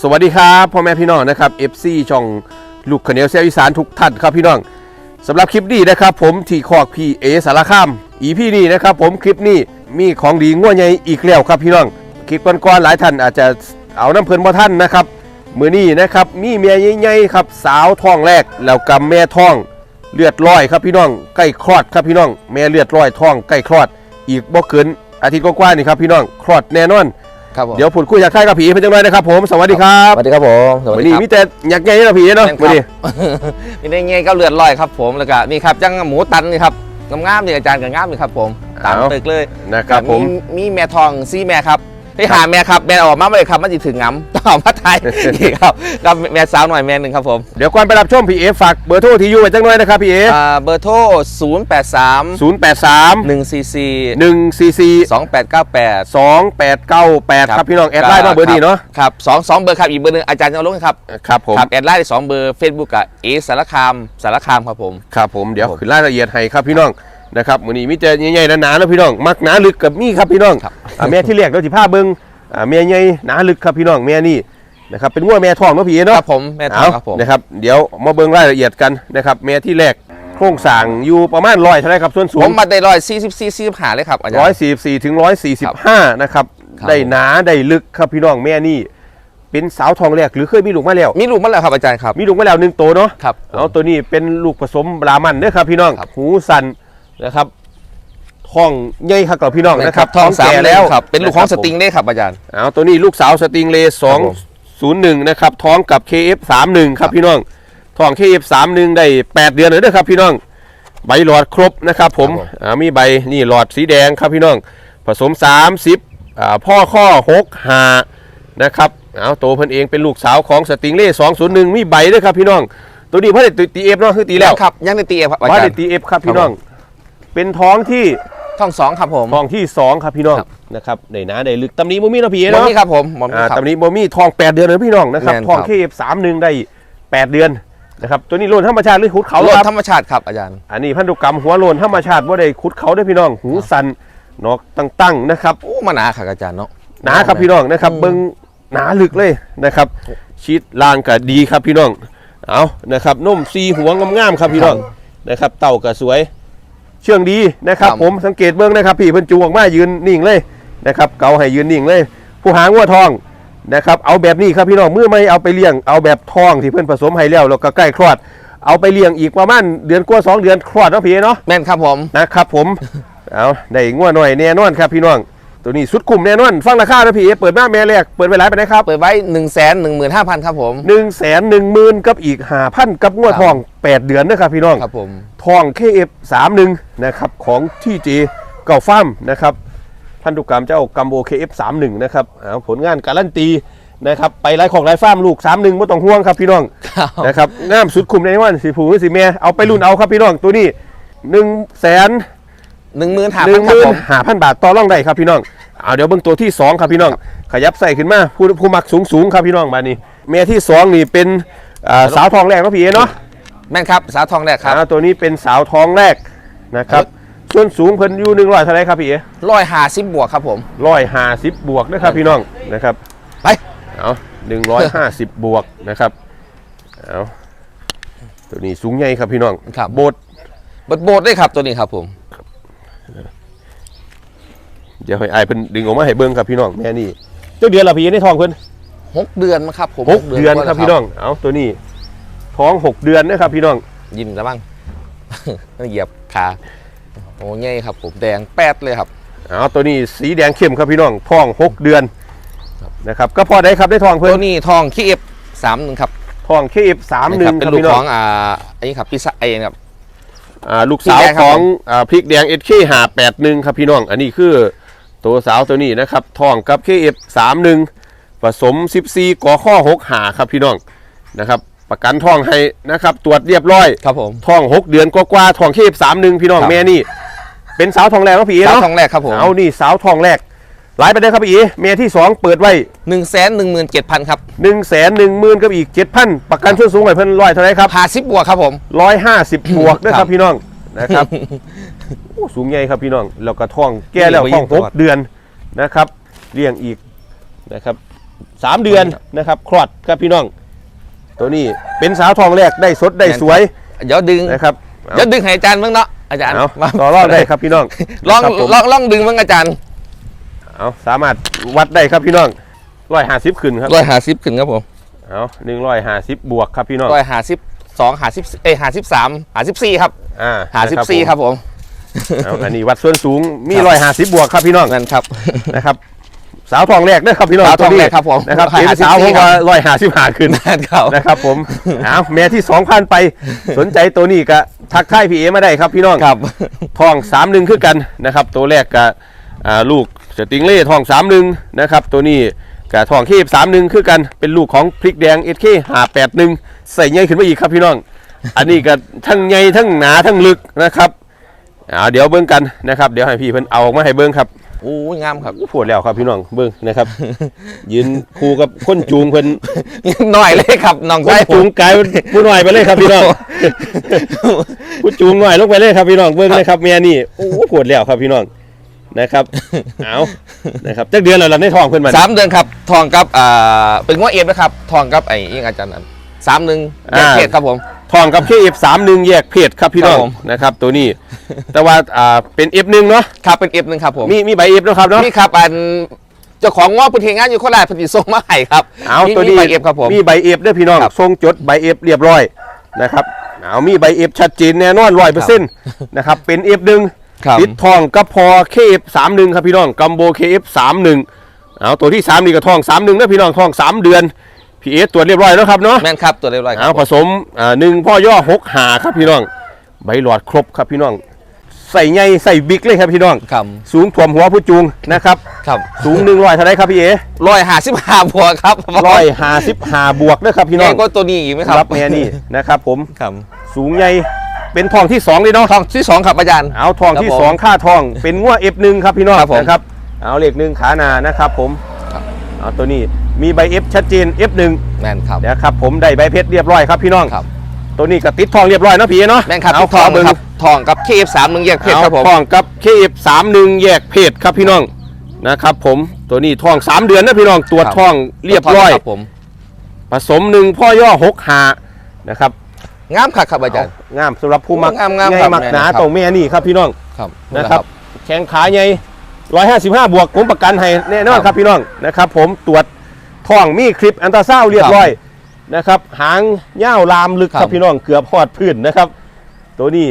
สวัสดีครับพ่อแม่พี่น้องนะครับ FC ช่องลูกขเนียวเสียอีสานทุกท่านครับพี่น้องสำหรับคลิปนี้นะครับ ผมที่คอกพี่เอสารคามอีพี่นี่นะครับ ผมคลิปนี้มีของดีง่วใหญ่อีกแล้วครับพี่น้องคลิปก่อนๆหลายท่านอาจจะเอาน้ำเพลินบ่ท่านนะครับมือนี้นะครับมีเมียใหญ่ๆครับสาวท้องแรกแล้วกับแม่ท้องเลือดร้อยครับพี่น้องใกล้คลอดครับพี่น้องแม่เลือดร้อยท้องใกล้คลอด อีกบ่เกินอาทิตย์กว่าๆนี่ครับพี่น้องคลอดแน่นอน ครับผมเดี๋ยวพูดคุยอยากใครกับผีเป็นจังไรนะครับผมสวัสดีครับสวัสดีครับผมสวัสวันดีนี้ครับมีแต่อยากใหญ่เนาะผีเนาะแม่นวันนี้ครับมีได้เงี้ยก็เลือดลอยครับผมแล้วก็นี่ครับจังหมูตันนี่ครับงามๆนี่อาจารย์กับงามนี่ครับผมตามตึกเลยนะครับผมมีแม่ทองซี่แม่ครับ ไปหาแม่ครับแม่ออกมาเลยครับมันจะถึงงำต่อมาไทยนี่ครับกับแม่สาวหน่อยแม่หนึ่งครับผมเดี๋ยวก่อนไปรับชมผีเอฝากเบอร์โทรที่อยู่ไว้จังไรนะครับผีเออ่าเบอร์โทร 0 8 3ศูนย์แปดสาม1 4 4หนึ่งสี่สี่2 8 9 8สองแปดเก้าแปดครับพี่น้องแอดไลน์เนาะเบอร์นี้เนาะครับสองสองเบอร์ครับอีกเบอร์หนึงอาจารย์จะเอาลงครับครับผมครับแอดไลน์ได้สองเบอร์เฟซบุ๊กกับเอสารคามสารคามครับผมครับผมเดี๋ยวครับผมขึ้นรายละเอียดให้ครับพี่น้องนะครับวันนี้มีแต่ใหญ่ๆหนาๆแล้วพี่น้องมักหนาลึกกับมีครับพี่น้องครับอ่า แม่ที่เรียกเราสิผ้าเบิ้งอ่าแม่ใหญ่หนาลึกครับพี่น้องแม่นี่นะครับเป็นงัวแม่ทองเนาะพี่เอคเนาะรับผมแม่ทองครับผมนะครับเดี๋ยวมาเบิ่งรายละเอียดกันนะครับแม่ที่แรกโครงสร้างอยู่ประมาณร้อยเท่าไหรครับส่วนสูผงมมาได้ร้อยสี่สิบสี่สิบหาเลยครับอาจารร้อยย์สี่สี่ถึงร้อยสี่สิบห้านะครับครับได้หนาได้ลึกครับพี่น้องแม่นี่เป็นสาวทองแรกหรือเคยมีลูกมาแล้ว มีลูกมาแล้วครับอาจารย์ครับมีลูกมาแล้วหนึ่งตัวเนาะครับเอาตัวนี้เป็นลูกผสมบรามันเด้อครับพี่น้องครับหูสันนะครับ ท้องใหญ่ครับกับพี่น้องนะนะคครัรับบทองสามแก่แล้แล้ววครับเป็นลูกของะคสบติงได้ครับอาจารย์เอาตัวนี้ลูกสาวสติงเลสองศูนย์หนึ่งนะครับท้องกับ KF31 ครับพี่น้องท้อง KF31 ได้8เดือนเลยเด้อครับพี่น้องใบหลอดครบนะครับผมครับผมอ่ามีใบนี่หลอดสีแดงครับพี่น้อง ผสม 30อ่าพ่อข้อ6หานะครับเอาตัวเพิ่นเองเป็นลูกสาวของสติงเล่201มีใบด้วยครับพี่น้อง ตัวนี้เพิ่นได้ตีเอฟเนาะคือตีแล้วครับยังในตีเอฟครับอาว่าจารได้ย์ตีเอฟครับพี่ครับน้อง เป็นท้องที่ ทองสองครับผมท้องที่2ครับพี่น้องครับนะครับได้หนาได้ลึกตำนี้บ่มีเนาะพี่มอเนาะมี่ครับผมมอมี่อ่าครับตำนี้บ่มีทอง8เดือนเลยพี่น้องนะครับแม่นทองครับเคฟ31ได้8เดือนนะครับตัวนี้โลนธรรมชาติหรือขุดเขารถครับธรรมชาติครับอาจารย์ อันนี้พันธุกรรมหัวโลนธรรมชาติว่าได้ขุดเขาได้อพี่น้องหูสันนอกตั้งๆนะครับโอ้มาหนาค่ะอาจารย์เนาะหนาครับพี่น้องนะครับอืมเบิ้งหนาลึกเลยนะครับชีดลางก็ดีครับพี่น้องเอานะครับนุ่มซีหัวงามๆครับพี่น้องนะครับ เต่าก็สวย เชื่องดีนะครับ ผมสังเกตเบิ้งนะครับพี่เพิ่นจูงออกมายืนนิ่งเลยนะครับเกาให้ยืนนิ่งเลย ผู้หางวัวทองนะครับเอาแบบนี้ครับพี่น้องเมื่อไม่เอาไปเลี้ยงเอาแบบทองที่เพิ่นผสมให้แล้วแล้วก็ใกล้คลอด เอาไปเลี้ยงอีกประมาณเดือนกว่าสองเดือนคลอดเนาะพี่เนาะแม่นครับผมนะครับผมเอาได้งัวหน่อยแน่นอนครับพี่น้อง ตัวนี้สุดคุ้มแน่นอนฟังราคานะพี่เอเปิดมาแม่แรกเปิดไปหลายไปไหนครับเปิดไว้หนึ่งแสนหนึ่งหมื่นห้าพันครับผมหนึ่งแสนหนึ่งหมื่นกับอีกห้าพันกับงัวทองแปดเดือนนะครับพี่น้องครับผมทอง KF 3 1นะครับของที่เจเก่าฟาร์มนะครับพันธุกรรมเจ้ากัมโบ KF 3 1นะครับเอาผลงานการันตีนะครับไปไล่ของไล่ฟาร์มลูก 3 1ไม่ต้องห่วงครับพี่น้องครับนะครับงามสุดคุ้มในวันสีผูสีแม่เอาไปรุ่นเอาครับพี่น้องตัวนี้หนึ่งแสน หนึ่งหมื่นห้าหพันึ่นงคหรับมื่นผมห้าพันบาทต่อรองได้ครับพี่น้องเอาเดี๋ยวเบิ่งตัวที่สองครับพี่น้อง ขยับใส่ขึ้นมาผู้ผู้มักสูงสูงๆครับพี่น้องบาดนี้เมียที่สองนี่เป็นอ่าสาวทองแรกเนาะพี่เอเนาะแม่นครับสาวทองแรกครับอ่าตัวนี้เป็นสาวทองแรกนะครับส่วนสูงเพิ่นอยู่หนึ่งร้อยเท่าไหรครับพี่เอร้อยห้าสิบบวกครับผม ร้อยห้าสิบบวกนะครับพี่น้องนะครับไป เอาหนึ่งร้อยห้าสิบบวกนะครับเอาตัวนี้สูงใหญ่ครับพี่น้องครับ โบด บดโบดได้ครับตัวนี้ครับผม เดี๋ยวให้อายเพิ่นดึงออกมาให้เบิ่งครับพี่น้องแม่นี่เจ้าเดือนละพี่เอในท้องเพิ่นหกเดือนมั้งครับผมหกเดือนกว่าครับแล้วพี่น้องเอาตัวนี้ ท้องหกเดือนนะครับพี่น้องยิ้มแล้วบ้างเหยียบขาโอ้ยครับ ผมแดงแปดเลยครับเอาตัวนี้สีแดงเข้มครับพี่น้องท้องหกเดือนนะครับก็พอได้ครับได้ทองเพิ่ตัวนนี้ทองคีเอฟสามหนึ่งครับทองเคฟสามหนึ่นะงเป็นครับลูกพี่น้ขอองงอ่าไอ้ครับพิซซ่าไอ้ครับอ่า ลูกสาวพริกแดงคขรับองผมอ่าพริกแดงเอเคหาแปดหนึ่งครับพี่น้อง อันนี้คือตัวสาวตัวนี้นะครับทองกับเคฟสามหนึ่งผสมสิบซีกอข้อหกหาครับพี่น้องนะครับ ประกันทองให้นะครับ ตรวจเรียบร้อยครับผมทองหกเดือนกว่าๆทองเคฟสามหนึ่งพี่น้องครับแม่นี่เป็นสาวทองแรกเนาะพี่เอ๋สาวเนาะทองแรกครับผมเอานี่สาวทองแรก หลายไปได้ครับพี่เอ๋เมียที่สองเปิดไว้หนึ่งแสนหนึ่งหมื่นเจ็ดพันครับหนึ่งแสนหนึ่งหมื่นกับอีกเจ็ดพันประกันส่วนสูงไว้เพิ่นร้อยเท่าไหรครับห้าสิบบวกครับผมร้อยห้าสิบบวกนะคครัรับบพี่น้องนะครับโอ้สูงใหญ่ครับพี่น้องแล้วก็ท้องแก่แล้วนี่ท้องบ่ยิ่งตลอดหกเดือนนะครับเลี้ยงอีกนะครับสามเดือนนะครับคลอดครับพี่น้อง ตัวนี้เป็นสาวทองแรกได้สดได้สวย เดี๋ยวดึงนะครับเอาเดี๋ยวดึงให้อาจารย์บ้างเนาะอาจารย์เอามาต่อรอดได้ครับพี่น้องลองนะครับผมลองลองดึงบ้างอาจารย์ เอาสามารถวัดได้ครับพี่น้องร้อยห้าสิบขึ้นครับร้อยหาสิบขึ้นครับผมเอาหนึ่งร้อยห้าสิบบวกครับพี่น้องร้อยหาสิบสองหาสิบเอ้หาสิบสามหาสิบสี่ครับอ่าหาสิบสี่ครับผมเอาอันนี้วัดส่วนสูงมีครับร้อยห้าสิบบวกครับพี่น้องนั่นครับนะครับ สาวทองแรกเด้อครับพี่น้องสาวทองตัวนี้แรกครับผมนะครับ154เป็นสาวผมว่าร้อยห้าสิบห้าขึ้นนั่นครับนะครับผมเอาแม่ที่สองพันไปสนใจตัวนี้ก็ทักทายพี่เอมาได้ครับพี่น้องครับทองสามหนึ่งคือกันนะครับ ตัวแรกกับอ่า ลูกสติงเล่ทองสามหนึ่งนะครับ ตัวนี้กับทองเคบสามหนึ่งคือกันเป็นลูกของพริกแดงเอสเคหาแปดหนึ่งใส่ใหญ่ขึ้นมาอีกครับพี่น้อง อันนี้ก็ทั้งใหญ่ทั้งหนาทั้งลึกนะครับเอาเดี๋ยวเบิ้งกันนะครับ เดี๋ยวให้พี่เพิ่นเอาออกมาให้เบิ้งครับโอ้ยงามครับปวดแล้วครับพี่น้องเบิ้งนะครับ ยืนคู่กับคนจูงเพิ่นหน่อยเลยครับน้องคนชายผจูมงกลายเป็นผู้หน่อยไปเลยครับพี่น้องผู้จูงหน่อยลงไปเลยครับพี่น้องเบิ้งเลยครับเมียนี่โอ้ปวดแล้วครับพี่น้อง นะครับ เอานะครับจักเดือนแล้วล่ะในท้องเพิ่นมาสามเดือนครับทองกับอ่าเป็นง้อเอฟนะครับทองกับไอ้ยังอาจารย์นั้นสามหนึ่งแยกเพศครับผมท้องกับเคฟสามหนึ่งแยกเพศครับพี่น้องครับผมนะครับ ตัวนี้ แต่ว่าอ่าเป็นเอฟหนึ่งเนาะครับเป็นเอฟหนึ่งครับผมมีมีใบเอฟเนาะครับเนาะนี่ครับอันเจ้าของง้อพื้นที่งานอยู่โคราชเพนธิส่งมาให้ครับเอามีตัวนี้มีใบเอฟครับผมมีใบเอฟด้วยพี่น้องครับทรงจดใบเอฟเรียบร้อยนะครับเอามีใบเอฟชัดเจนแน่นอนร้อยเปอร์เซ็นต์นะครับเป็นเอฟหนึ่ง ครับติดทองก็พอเคฟสามหนึ่งครับพี่น้องกัมโบเคฟสามหนึ่งเอาตัวที่สามนี่ก็ทองสามหนึ่งนะพี่น้องทองสามเดือนพีเอสตรวจเรียบร้อยแล้วครับเนาะแม่นครับตัวเรียบร้อยคเอารับผสมอ่าหนึ่งพ่อย่อหกหาครับพี่น้องใบหลอดครบครับพี่น้อง ใส่ใหญ่ใส่บิ๊กเลยครับพี่น้อง ครับสูงถ่วมหัวผู้จูงนะครับครับสูงหนึ่งร้อยเท่าไรครับพี่เอร้อยหาสิบห้าบัวครับร้อยห้าสิบห้าบวกนะครับพี่น้ใหอญ่งก็ตัวนี้อีกไหมครับรับแม่นี่นะครับผมครับสูงใหญ่ เป็นทองที่สองเลยเนาะทองที่สองครับอาจารย์ เอาทองที่ครับผมสองค่าทอง เป็นงัวเอฟหนึ่งครับพี่น้องครับผมนะครับ เอาเลขหนึ่งขาหนานะครับผมครับเอาตัวนี้มีใบเอฟชัดเจน F1 แม่นครับนะครับผมได้ใบเพชรเรียบร้อยครับพี่น้องครับตัวนี้ก็ติดทองเรียบร้อยเนาะพี่เนาะแม่นครับเอาที่ทองขเบิ่ครับทองกับเคฟสามหนึ่งแยกเพศเอาครับผมทองกับ KF31 แยกเพศครับพี่น้องนะครับผมตัวนี้ทอง3เดือนนะพี่น้องตรวจทองเรียบร้อยครับผมผสมหนึ่งพ่อย่อหกหานะครับ งามคักครับอาจารย์ งามสำหรับผู้มักงามงามใหครัญ่บมักหนาแม่นครับตรงแม่นี่ครับพี่น้องครับนะครับ แข้งขาใหญ่155บวกผมประกันให้แน่นอนครับพี่น้องนะครับ ผมตรวจท้องมีคลิปอันตราซาวด์เรียบร้อยนะครับ หางย่าวลามลึกครับพี่น้องเกือบพอดพื้นนะครับ ตัวนี้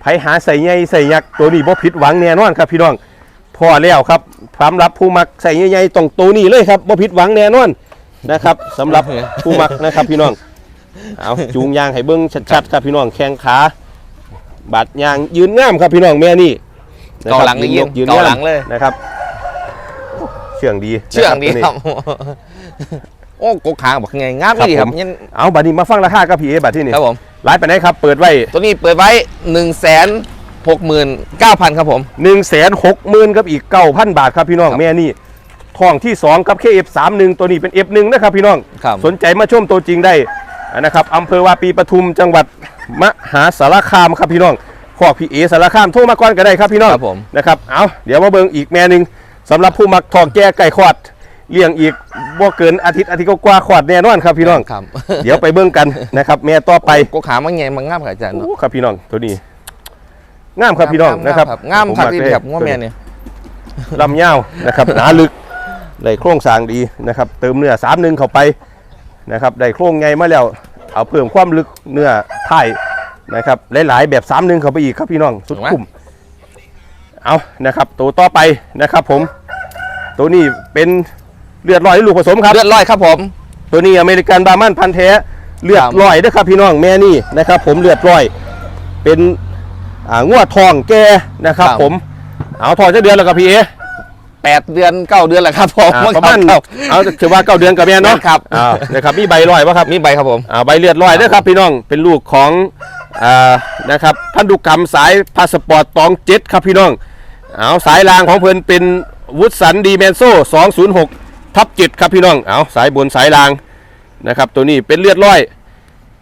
ไผหาใส่ใหญ่ใส่ยักษ์ตัวนี้บ่ผิดหวังแน่นอนครับพี่น้องพอแล้วครับสำหรับผู้มักใส่ใหญ่ๆตรงตัวนี้เลยครับบ่ผิดหวังแน่นอนนะครับสำหรับผู้มักนะครับพี่น้อง เอาจูงยางให้เบิ้งชัดๆครับพี่น้องแข้งขาบาดยางยืนงามครับพี่น้องแม่นี่นะเกาครับหลังเลยยิงยืนเกาหลังเลยนะครับ เชื่องดีเชื่องดีนะคตัรัวบนี้โอ้กกหางบอกไงงามดีครับผมยันเอาบัดนี้มาฟังราคากับพี่เอบัดที่นี่ครับผมไลฟ์ไปไหนครับ เปิดไว้ ตัวนี้เปิดไว้1นึ่งแสนหกหมื่นเก้าพันครับผมหนึ่งแสนหกหมื่นกับอีกเก้าพันบาทครับพี่น้องครับแม่นี่ทองที่2กับ KF31 ตัวนี้เป็น F1 นะครับพี่น้องครับสนใจมาชมตัวจริงได้ นะครับอำเภอวาปีปทุมจังหวัดมหาสารคามครับพี่น้องขอกพี่เอสารคามโทรมาก่อนก็ได้ครับพี่น้องครับผม นะครับเอาเดี๋ยวมาเบิ่งอีกแม่หนึ่งสำหรับผู้มักทองแก่ไก่ขอดเลี้ยงอีกบ่เกินอาทิตย์อาทิตย์กว่าๆขอดแน่นอนครับพี่น้อง ครับเดี๋ยวไปเบิ่งกันนะครับแม่ต่อไปกกหางมันไงมันงามครับอาจารย์เนอะโอ้ครับพี่น้องตัวนี้งามครับพี่น้องนะครับงามผมคักกดีเลยครับง้อแม่เนี่ยลำยาวนะครับหนาลึกได้โครงสร้างดีนะครับ เติมเนื้อสามหนึ่งเข้าไป นะครับได้โครงไงมาแล้วเอาเพิ่มความลึกเนื้อไทยนะครับหลายๆแบบสามหนึ่งเข้าไปอีกครับพี่น้องสุดคุ้มเอานะครับตัวต่อไปนะครับผม ตัวนี้เป็นเลือดลอยหรือลูกผสมครับเลือดลอยครับผม ตัวนี้อเมริกันบาร์มันพันธุ์แท้เลือดครับลอยนะครับพี่น้องแม่นี่นะครับ ผมเลือดลอย เป็นอ่างวดทองแก่นะครับ ผมเอาทองจะเดือนแล้วกับพี่เอ แปดเดือนเก้าเดือนแหละครับผมอ่าประมาณครับเอาถือว่าเก้าเดือนกับแม่เนาะครับอ่านะครับมีใบลอยวะครับมีใบครับผมอ่าใบเลือดลอยเด้อครับพี่น้องเป็นลูกของอ่านะครับพันธุกรรมสายพาสปอร์ตตองเจ็ดครับพี่น้องเอาสายรางของเพิ่นเป็นวุฒสันดีแมนโซ่206ทับ7ครับพี่น้องเอาสายบนสายรางนะครับตัวนี้เป็นเลือดลอย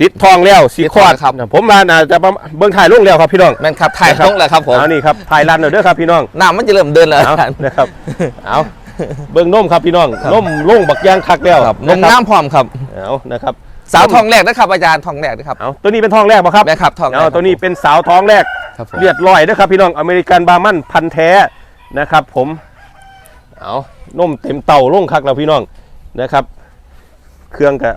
ติดทองแล้วสีคอดติดทองครับ ผมมาน่าจะประมาณเบื้องถ่ายลงแล้วครับพี่น้องแม่นครับถ่ายนะครับตรงแหละครับผมเอานี่ครับถ่ายรันเอาเด้อครับพี่น้องน้ำมันจะเริ่มเดินแล้วเอาอาจารย์นะครับเอาเบิ่งนมครับพี่น้องครับนมลงบักยางคักแล้วครับนมะครับน้ำพร้อมครับเอานะครับสาวทองแรกนะครับอาจารย์ทองแรกนะครับเอาตัวนี้เป็นทองแรกป่ะครับแม่ครับทองแรกเอาตัวนี้เป็นสาวท้องแรกครับผมเลือดลอยนะครับพี่น้องอเมริกันบาร์มันพันธุ์แท้นะครับ ผมเอานมเต็มเต่าลงคักแล้วพี่น้องนะครับ เครื่องกะ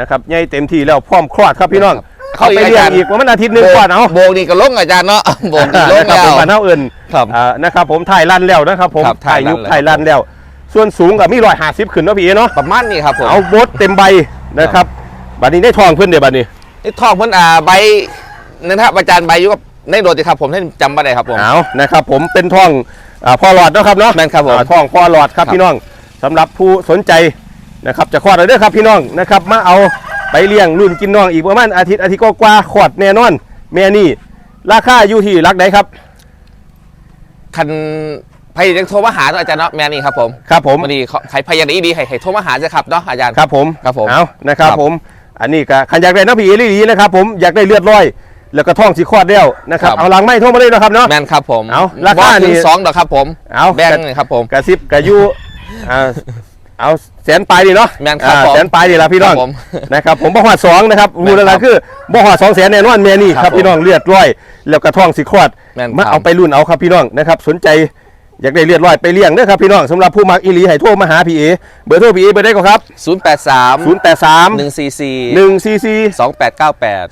นะครับใหญ่เต็มที่แล้วพร้อมคลอดครับพี่น้อง เข้าเขาอีกไปเลี้ยงอาจารย์อีกว่ามันอาทิตย์หนึงก่อนเอาโบกนี่ก็ลงอาจารย์เนาะโบกนี่ลงนะครับแล้เป็นวบ้านเท่าอื่นครับอ่านะครับผมถ่ายรันแล้วนะครับผมครับถ่ายยุคถ่าถ่ายยรัรันนแล้แล้ววส่วนสูงกับมีรอยหาสิบขึ้นเนาะพี่เอเนาะประมาณนี้ครับผมเอาบดเต็มใบนะครับบัดนี้ได้ทองเพื่อนเดี๋ยวบัดนี้นี่ทองเพิ่นอ่าใบนะครับอาจารย์ใบอยู่กับในโดดสิครับผมท่านจำบ่ได้ครับผมเอานะครับผมเป็นทองอ่าพ่อหลอดเนาะครับเนาะแม่นครับผมอ่าทองพ่อหลอดครับครับพี่น้องสำหรับผู้สนใจ นะครับจะคลอดอะไรเด้อครับพี่น้องนะครับมาเอาไปเลี้ยงรุ่นกินน้องอีกประมาณอาทิตย์อาทิตย์ก็กว่าๆคลอดแน่นอน แม่นี่ราคาอยู่ที่รักไหนครับคันพยายโทรมาหาเนาะอาจารย์เนาะแม่นี่ครับผมครับผมวันนี้เขาใครพยายามดีให้ให้โทรมาหาจะครับเนาะอาจารย์ครับผมครับผมเอานะครับครับผม อันนี้ก็ขันอยากได้น้ำผีอีหลีนะครับผมอยากได้เลือดร้อยแล้วก็ท้องสีคลอดแล้วนะครับครับเอาหลังไม่โทรมาเลยนะครับเนาะแม่นครับผมเอาราคาบ่ถึนี่งสองดอกครับผมเอาแบ่งเลยครับผมกระซิบกระยุอ่าเอา แสนปลายดีเนาะแม่นครับอ่าผมแสนปลายดีละพี่น้องครับผมนะครับผมบ่หอดสองนะครับแม่รูนละครัละบคือบ่หอดสองแสนแน่นอนแม่นี่ครับครับผมพี่น้องเลือดร้อยแล้วก็ท้องสีคลอดแม่นมาครับเอาไปรุ่นเอาครับพี่น้องนะครับสนใจอยากได้เลือดร้อยไปเลี้ยงเด้อครับพี่น้องสำหรับผู้มักอีหลีให้โทรมาหาพี่เอเบอร์โทรพี่เอเบอร์ได้ก็ครับศูนย์แปดสาม083หนึ่งสี่สี่144 สองแปดเก้าแปด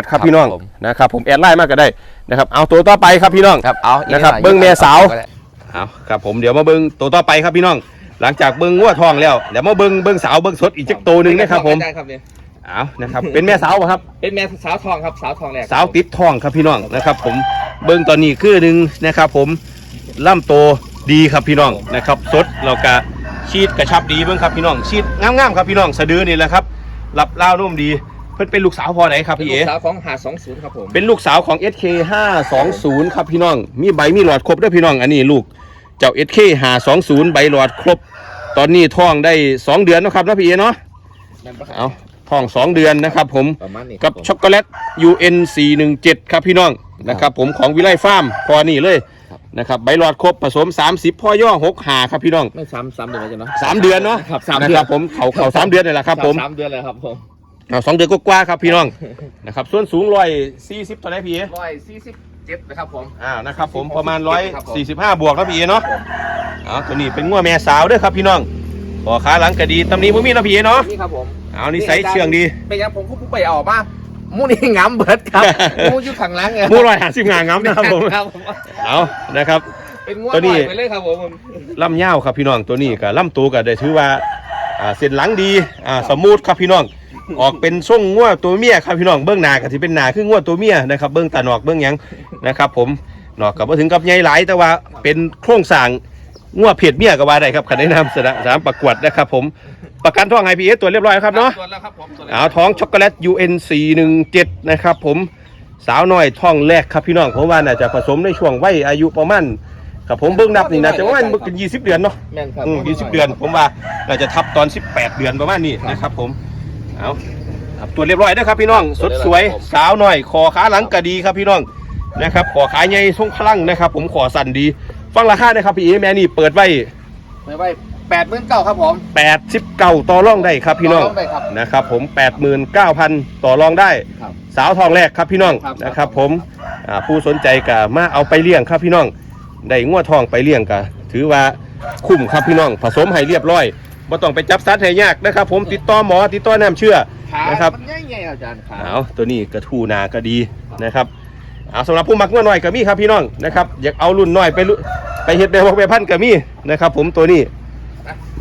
2898 ครับพี่น้องผม นะครับผมแอดไลน์มากก็ได้นะครับเอาตัวต่อไปครับพี่น้อง ครับเอาอีกนะครับหอยเบิ่งแม่สาวก็ได้เอาครับผมเดี๋ยวมาเบิ้งตัวต่อไปครับพี่น้อง หลังจากเบิ้งงัวทองแล้วเดี๋ยวมาเบิ้งเบิ้งสาวเบิ้งสดอีกจักตัวหนึ่งนะครับผมอาจารย์ครับเนี่ยเอานะครับเป็นแม่สาวป่ะครับ เป็นแม่สาวทองครับสาวทองแรกสาวติดทองครับพี่น้องนะครับ ผมเบิ้งตอนนี้คือหนึ่งนะครับ ผมล่ำโตดีครับพี่น้องนะครับ สดเรากะชีดกระชับดีเบิ้งครับพี่น้องชีดงามๆครับพี่น้องสะดือนี่แหละครับหลับเล่าวนุ่มดี เพิ่นเป็นลูกสาวพอไหนครับเป็นพี่ลูเอ๋ กสาวของหาสองศูนย์ครับผมเป็นลูกสาวของ SK 520 ครับพี่น้อง มีใบมีหลอดครบด้วยพี่น้อง อันนี้ลูก เจ้า SK 520 ใบหลอดครบ ตอนนี้ท้องได้2เดือนนะครับนะพี่เอเนาะแม่นปะครับเอาท้อง2เดือนนะครับ ผมประมาณนี้กับผมช็อกโกแลต UN 417ครับพี่น้องนะครับผมของวิไลฟาร์มพอนี่เลยครับนะครับใบหลอดครบผสม 30 พ่อย่อ6หาครับพี่น้องไม่ซ้ำซ้ำเดือนเลยจ้ะเนาะ3เดือนเนาะครับสามนะเดืคอรันบผมเขาเขาสามเดือนนี่แหละครับผมสามเดือนเลยครับผมเอาสองเดือนก็กว่าๆครับพี่น้องนะครับส่วนสูงร้อยสี่สิบเท่าไหร่พี่เอร้อยสี่สิบ เจ็ดนะครับผม อ่านะครับผมประมาณครับผม145บวกครับพี่เอเนาะเอาตัวนี้เป็นงัวแม่สาวเด้วยครับพี่น้องขอขาหลังก็ดีตำหนี้พวกมีเนาะพี่เอเนาะนี่ครับผมเอานิสัยเชื่องดีเป็นยังผมคุกไปออกมามูนี่งามเบิดครับมูอยู่ข้างหล่างไงมูร้อยห้าสิบงางามนะครับผมครับผมเอานะครับเป็นงวดตัวนี้หอยไปเลยครับผมล่ำยาวครับพี่น้องตัวนี้กับล่ำตัวก็ได้ถือว่าอ่าเส้นหลังดีอ่าสมูทครับพี่น้อง ออกเป็นทรงงัวตัวเมียครับพี่น้องเบื้องหน้าก็ที่เป็นหน้าคืองัวตัวเมียนะครับเบื้องตาหนอกเบื้องหยังนะครับ ผมหนอกกับว่าถึงกับใหญ่หลายแต่ว่าเป็นโครงสร้างงัวเพศเมียก็ว่าได้ครับขันได้นำสนามประกวดนะครับ ผมประกันท้องไฮพีเอตัวจเรียบร้อยครับเนาะตรวจแล้วครับผมตรวจแล้วเอาท้องช็อกโกแลต UN 417นะครับผมสาวน้อยท้องแรกครับพี่น้องผมว่าน่าจะผสมในช่วงวัยอายุประมาณครับผมเบิ่งนับนี่น่าจะประมาณเป็น20 เดือนเนาะแม่นครับอืม20 เดือน ผมว่าน่าจะทับตอน 18 เดือนประมาณนี้นะครับผม เอาครับตัวจเรียบร้อยนะครับพี่น้องสดสวยสาวน้อยคอขาหลังกระดีครับพี่น้องนะครับขอขาใหญ่ทรงพลังนะครับ ผมขอสั่นดี ฟังราคานะครับพี่เอแม่นี่เปิดไว้ไม่ไว้แปดหมื่นเก้าครับผม89ต่อรองได้ครับพี่น้องต่อรองได้ครับ นะครับผม89,000ต่อรองได้ ครับสาวทองแรกครับพี่น้องครับ นะครับ ผมอ่าผู้สนใจก็มาเอาไปเลี้ยงครับพี่น้องได้งัวทองไปเลี้ยงก็ถือว่าคุ้มครับพี่น้องผสมให้เรียบร้อย บ่ต้องไปจับสัตว์ให้ยากนะครับ ผมติดต่อหมอติดต่อน้ำเชื่อขานะครับ มันใหญ่ๆอาจารย์ขาเอาตัวนี้กระทูนาก็ดีนะครับเอาสำหรับผู้มักงัวน้อยก็มีครับพี่น้องนะครับอยากเอารุ่นน้อยไปรุ่นไปเฮ็ดแม่พวกแม่พันธุ์ก็มีนะครับ ผมตัวนี้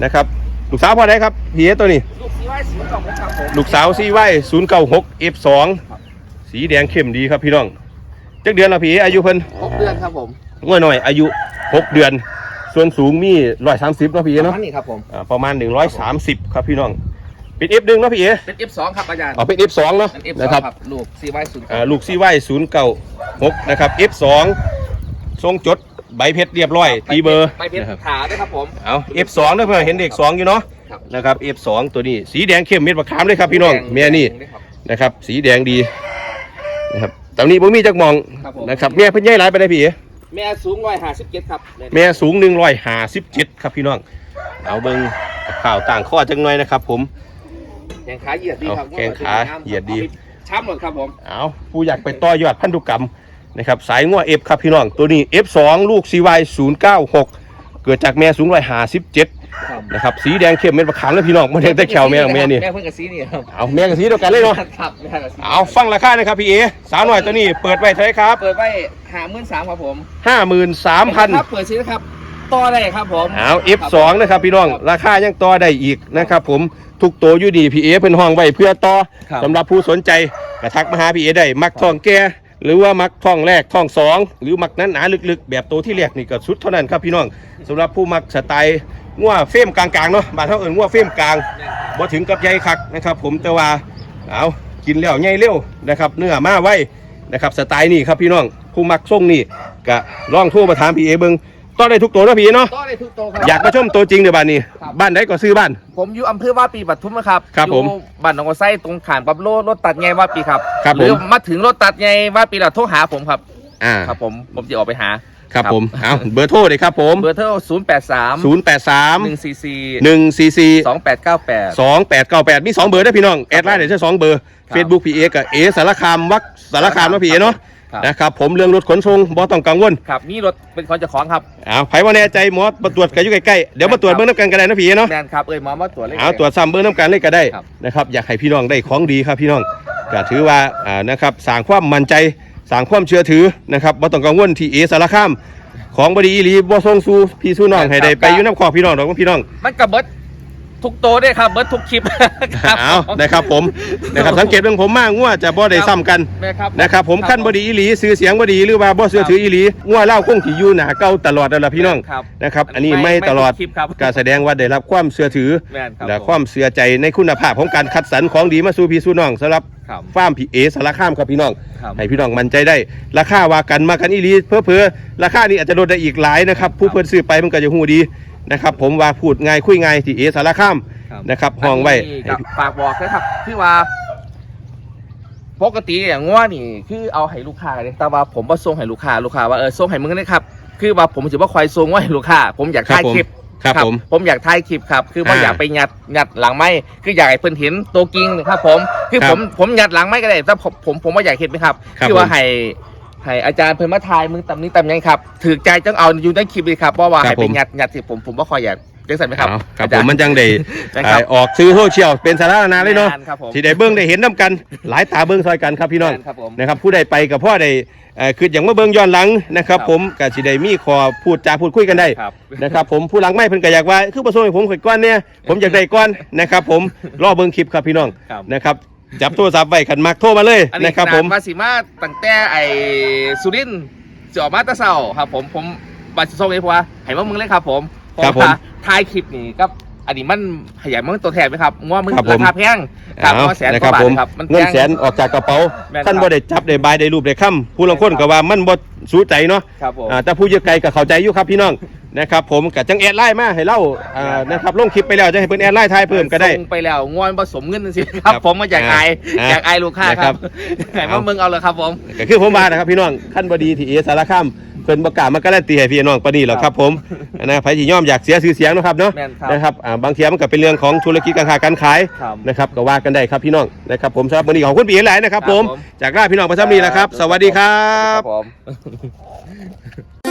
นะครับลูกสาวพอได้ครับพี่เอตัวนี้ ลูกสีไว้สีสองครับผมลูกสาวซีไว้ศูนย์เก้าหกเอฟสองสีแดงเข้มดีครับพี่น้องจักเดือนละพี่อายุเพิ่นหกเดือนครับผมง่วยหน่อยอายุหกเดือน ส่วนสูงมีร้อยสามสิบเนาะพี่ประเนาะมาณนี้ครับผมอ่าประมาณหนึ่งร้อยสามสิบครับพี่น้องเป็นเอฟหนึ่งเนาะพี่เอเป็น F2 ครับอาจารย์เอาเป็นเอฟสองเนาะเป็น F2 นะครับครับลูกสีไว้ศูนย์อ่าลูกซีไว้ศูนย์เก้าหกนะครับเอฟสองทรงจดใบเพชรเรียบร้อยตีเบอร์ไปเป็นนะครับ ขาด้วยครับผม เอาเอฟสองเนาะเพื่อนเห็นเด็กสองอยู่เนาะครับ นะครับเอฟสองตัวนี้สีแดงเข้มเม็ดมะขามเลยครับพี่น้องแม่นี่นะครับ สีแดงดีนะครับตอนนี้บ่มีจักหมองครับผม นะครับแม่เพิ่นใหญ่หลายไปได้พี่เอ๋ แม่สูงร้อยห้าสิบเจ็ดครับแม่สูง157ครับพี่น้องเอาเบิ่งข่าวต่างข้อจังหน่อยนะครับ ผมแข้งขาเหยียดดีครับเอาแข้งขาเหยียดดีช้ำหมดครับผมเอาผู้อยากไปต่อยอดพันธุกรรมนะครับสายงัว F ครับพี่น้องตัวนี้ F2 ลูก CY 096เกิดจากแม่สูง157ครับ นะครับสีแดงเข้มเม็ดมะขามแล้วพี่น้องมันเห็นแต่แขวแม่ของแม่นี่แม่เพิ่งกับซีนี่ครับเอาแม่กับสีเดียวกันเลยเนาะครับแม่กับซีเอาฟังราคานะครับพี่เอสาวหน่อยตัวนี้เปิดไว้เท่าไหรครับเปิดไว้หาหมื่นสามครับผม53,000ครับเปิดซื้อนะครับต่อได้ครับผมเอา F2 นะครับพี่น้องราคายังต่อได้อีกนะครับผมทุกตัวอยู่ดีพี่เอเพิ่นห้องไว้เพื่อต่อครับสำหรับผู้สนใจกระทักมาหาพี่เอได้มักทองแก่หรือว่ามักทองแรกทองสองหรือมักนั้นหนาลึกๆ แบบตัวที่แรกนี่ก็สุดเท่านั้นครับพี่น้องสำหรับผู้มักสไตล์ งัวเฟรมกลางๆเนาะบ้านเฮาเอิ้นงัวเฟรมกลางบ่ถึงกับใหญ่คักนะครับ ผมแต่ว่าเอากินแล้วใหญ่เร็วนะครับเนื้อมาไว้นะครับสไตล์นี่ครับพี่น้องผู้มักทรงนี่ก็ลองโทรมาถามพี่เอเบิ่งต่อได้ทุกตัวเนาะพี่เอเนาะต่อได้ทุกโตวครับอยากมาชมตัวจริงเดี๋ยวบ้านนี้ครับบ้านไหนก็ซื้อบ้าน ผมอยู่อำเภอว่าปีปทุมนะครับครับผมอยู่บ้านหนองกระไส้ตรงขานปั๊บโลรถตัดไงว่าปีครับครับหรือผมมาถึงรถตัดไงว่าปีเราโทรหาผมครับอ่าครับผมผมจะออกไปหา ครับครับผมเอาเบอร์โทรเลยครับผมเบอร์โทรศูนย์แปดสาม0 8 3หนึ่งสี่สี่1 4 4สองแปดเก้าแปด2 8 9 8มี2เบอร์ได้อพี่น้องแอดไลน์เดี๋ยวจะสองเบอร์ครับ Facebook พี่เอกับเอสารคามวักสารคามนะพี่เอเนาะครับนะครับผมเรื่องรถขนส่งบ่ต้องกังวลครับมีรถเป็นของเจ้าของครับเอาไผว่าแน่ใจหมอมาตรวจกันอยู่ใกล้ๆเดี๋ยวมาตรวจครับเบื้องน้ำกันก็ได้นะพี่เอเนาะแมนครับเอ้ยหมอมาตรวจเลยเอาตรวจซ้ำเบื้องน้ำกันเลยก็ได้ครับนะครับอยากให้พี่น้องได้ของดีครับพี่น้องก็ถือว่าอ่านะครับสร้างความมั่นใจ สร้างความเชื่อถือนะครับบ่ต้องกังวลที่เอสารคาม ของบดีอีหลีบ่ส่งสู่พี่สู่น้องให้ได้ไปอยู่น้ำคอกพี่น้องดอกพี่น้อง มันกระเบิด ทุกโตวด้วยครับเบิร์ดทุกคลิปครับเอานะครับผมนะครับสังเกตเรื่องผมมากงัวจะบ่ได้ซ้ำกันแม่ครับนะครับผมขั้นบดีอีหลีซื้อเสียงบดีหรือว่าบ่เสื้อถืออีหลีงัวเล่าคงที่อยู่หนาเก่าตลอดนั่นล่ะพี่น้องครับนะครับอันนี้ไม่ตลอดทุกคลิปครับก็แสดงว่าได้รับความเชื่อถือแม่นครับและความเชื่อใจในคุณภาพของการคัดสรรของดีมาสู่พี่สู่น้องสำหรับครับฟาร์มพี่เอสารคามครับพี่น้องครับให้พี่น้องมั่นใจได้ ราคาว่ากันมากันอีหลีเพื่อเพื่อๆราคานี้อาจจะลดได้อีกหลายนะครับ ผู้เพิ่นซื้อไปมันก็จะหูดี นะครับ ผมว่าพูดง่ายคุยง่ายที่เอสารคามครับนะครับห้องไว้นนี้ก็ฝากบอกนะครับคือว่าปกติอย่างง่วนี่ คือเอาให้ลูกค้าเลยแต่ว่าผมว่าส่งให้ลูกค้าลูกค้าว่าเออส่งให้มึงนะครับคือว่าผมถือว่าคอยส่งว่าให้ลูกค้าผมอยากถ่ายคลิปครับผม ผมอยากถ่ายคลิปครับ คือว่าอ่าอยากไปยัดยัดหลังไม้คืออยากให้เพิ่นเห็นตัวจริงนะครับ ผมคือครับผมผมยัดหลังไม้ก็ได้แต่ผมผมผมว่าอยากเห็นไหมครับครับคือว่าผมให้ ให้อาจารย์เพิ่นมาถ่ายมึงตำนี้ตำนี้ครับถือใจจังเอาอยู่ในคลิปเลยครับเพราะว่าครับให้ไปผมยัดยัดที่ผมผมว่าคอยอยากจังสันไหมครับเอาครับอาจาผรมย์ มันจังได้นะครับ เอ่อออกซื้อโซเชียลเป็นสาธารณะเลยเนาะแม่ครับผมสิได้เบิ้งได้เห็นน้ำกัน หลายตาเบิ้งซอยกันครับพี่น้องแม่ครับผม นะครับผู้ใดไปกับพ่อใดเอ่อคืออย่างมาเบิ้งย้อนหลังนะครับครับ ผมก็สิได้มีขอพูดจาพูดคุยกันได้ครับ นะครับผมผู้หลังไม่เพิ่นก็อยากว่าคือประสงค์ให้ผมข่อยก้อนเนี่ยผมอยากได้ก้อนนะครับผมรอเบิ้งคลิปครับพี่น้องครับนะครับ จับโทรศัพท์ไว้ขันมักโทรมาเลยอันนี้นะครับขผนาดม มาสิมาตั้งแต่ไอ้สุรินทร์จะออกมาแตะเสาครับ ผมผมบัตรส่งไอ้พัวให้มามึงเลยครับ ผมครับผม ว่าถ่ายคลิปนี่ก็ อันนี้มันขยายมันตัวแทนไหมครับว่ามึงครับผม ราคาแพงครับเอาว่าแสนนะกครัว่าบบาทผมครับมันเงินพแสนออกจากกระเป๋าแม่นครับ ท่านบ่ได้จับได้บายได้รูปได้ค้ำผู้ลางคนก็ว่ามันบ่สู้ใจเนาะครับผม อ่าแต่ผู้อยืไกลก็เข้าใจอยู่ครับพี่น้องนะครับผมกับจังแอดไลน์มาให้เล่าอ่านะครับลงคลิปไปแล้วจะให้เพิ่นแอดไลน์ทายเพิ่มก็ได้ ส่งไปแล้วงอนผสมเงินสิครับ ครับผมมาอยากอายอ่าอยากอายลูกค้านะคครัรับบให้มามึงเอาเลยครับผม ก็คือผมมานะครับพี่น้องขั้นบดีที่เอสารคามเพิ่นประกล้าศมาการันตีให้พี่น้องปานนี้หรอกครับผมนะไผสิยอมอยากเสียชื่อเสียงเนาะครับเนาะแม่นครับนะครับอ่าบางทีมันก็เป็นเรื่องของธุรกิจการค้าการขายครับนะครับก็ว่ากันได้ครับพี่น้องนะครับผมสำหรับวันนี้ขอบคุณพี่เอ๋หลายนะครับครับผมผม จากลาพี่น้องประจำนี้แหละครับ สวัสดีครัครับ บผม